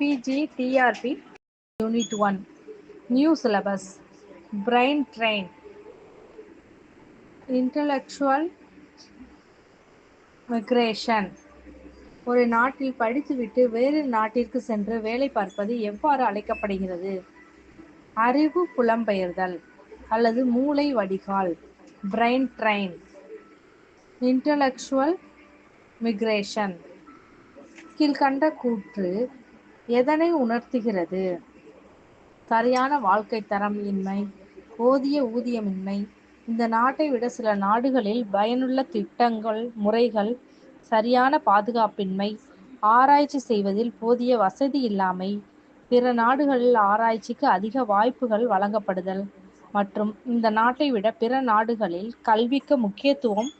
PG TRB unit one new syllabus brain drain intellectual migration ஒரு நாட்டில் படித்துவிட்டு வேறு நாட்டிற்கு சென்று வேலை பார்ப்பது எவ்வாறு அழைக்கப்படுகிறது? அறிவு புலம்பெயர்தல் அல்லது மூளை வடிகால் பிரைன் ட்ரெயின் இன்டலெக்சுவல் மிக்ரேஷன் கீழ்கண்ட கூற்று எதனை உணர்த்துகிறது? சரியான வாழ்க்கை தரம் இன்மை போதிய ஊதியமின்மை இந்த நாட்டை விட சில நாடுகளில் பயனுள்ள திட்டங்கள் முறைகள் சரியான பாதுகாப்பின்மை ஆராய்ச்சி செய்வதில் போதிய வசதி இல்லாமை பிற நாடுகளில் ஆராய்ச்சிக்கு அதிக வாய்ப்புகள் வழங்கப்படுதல் மற்றும் இந்த நாட்டை விட பிற நாடுகளில் கல்விக்கு முக்கியத்துவம்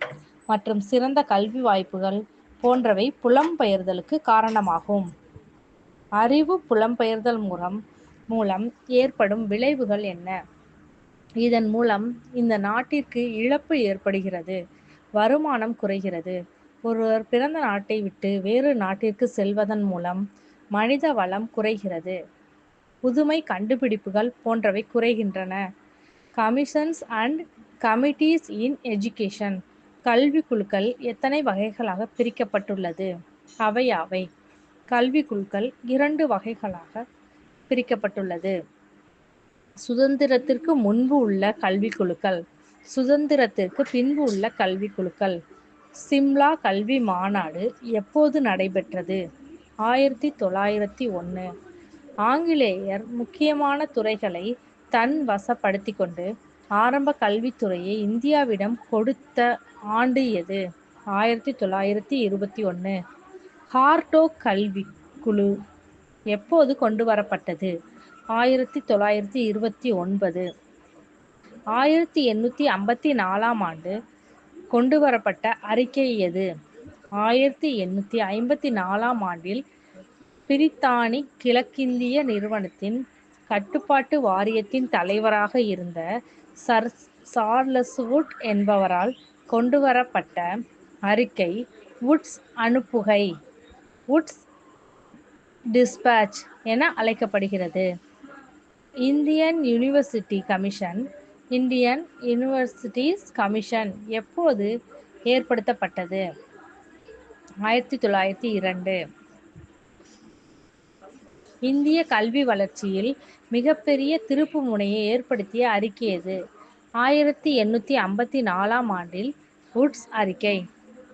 மற்றும் சிறந்த கல்வி வாய்ப்புகள் போன்றவை புலம்பெயர்தலுக்கு காரணமாகும். அறிவு புலம்பெயர்தல் மூலம் மூலம் ஏற்படும் விளைவுகள் என்ன? இதன் மூலம் இந்த நாட்டிற்கு இழப்பு ஏற்படுகிறது வருமானம் குறைகிறது. ஒருவர் பிறந்த நாட்டை விட்டு வேறு நாட்டிற்கு செல்வதன் மூலம் மனித வளம் குறைகிறது. புதுமை கண்டுபிடிப்புகள் போன்றவை குறைகின்றன. Commissions and committees in education கல்வி குழுக்கள் எத்தனை வகைகளாக பிரிக்கப்பட்டுள்ளது? அவை அவை கல்வி குழுக்கள் இரண்டு வகைகளாக பிரிக்கப்பட்டுள்ளது. சுதந்திரத்திற்கு முன்பு உள்ள கல்வி குழுக்கள் சுதந்திரத்திற்கு பின்பு உள்ள கல்வி குழுக்கள் சிம்லா கல்வி மாநாடு எப்போது நடைபெற்றது? ஆயிரத்தி தொள்ளாயிரத்தி ஒன்று ஆங்கிலேயர் முக்கியமான துறைகளை தன் வசப்படுத்தி கொண்டு ஆரம்ப கல்வித்துறையை இந்தியாவிடம் கொடுத்த ஆண்டு எது? ஆயிரத்தி தொள்ளாயிரத்தி இருபத்தி ஒன்று ஹார்டோ கல்வி குழு எப்போது கொண்டு வரப்பட்டது? ஆயிரத்தி தொள்ளாயிரத்தி இருபத்தி ஒன்பது. ஆயிரத்தி எண்ணூற்றி ஐம்பத்தி நாலாம் ஆண்டு கொண்டு வரப்பட்ட அறிக்கை எது? ஆயிரத்தி எண்ணூற்றி ஐம்பத்தி நாலாம் ஆண்டில் பிரித்தானி கிழக்கிந்திய நிறுவனத்தின் கட்டுப்பாட்டு வாரியத்தின் தலைவராக இருந்த சர் சார்லஸ் வுட் என்பவரால் கொண்டுவரப்பட்ட அறிக்கை வுட்ஸ் அனுப்புகை. வுட்ஸ் டிஸ்பேச் என அழைக்கப்படுகிறது. Indian university commission Indian universities commission எப்போது ஏற்படுத்தப்பட்டது? ஆயிரத்தி தொள்ளாயிரத்தி இரண்டு. இந்திய கல்வி வளர்ச்சியில் மிகப்பெரிய திருப்பு முனையை ஏற்படுத்திய அறிக்கை எது? ஆயிரத்தி எண்ணூற்றி ஐம்பத்தி நாலாம் ஆண்டில் வுட்ஸ் அறிக்கை.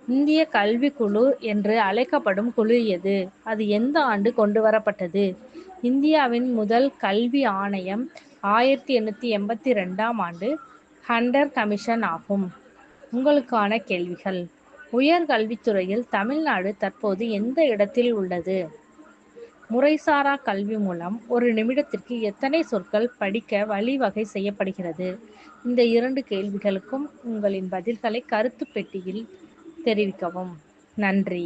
இந்திய கல்வி குழு என்று அழைக்கப்படும் குழு எது? அது எந்த ஆண்டு கொண்டு வரப்பட்டது இந்தியாவின் முதல் கல்வி ஆணையம் ஆயிரத்தி எண்ணூற்றி எண்பத்தி ரெண்டாம் ஆண்டு ஹண்டர் கமிஷன் ஆகும். உங்களுக்கான கேள்விகள். உயர்கல்வித்துறையில் தமிழ்நாடு தற்போது எந்த இடத்தில் உள்ளது? முறைசாரா கல்வி மூலம் ஒரு நிமிடத்திற்கு எத்தனை சொற்கள் படிக்க வழிவகை செய்யப்படுகிறது? இந்த இரண்டு கேள்விகளுக்கும் உங்களின் பதில்களை கருத்து பெட்டியில் தெரிவிக்கவும். நன்றி.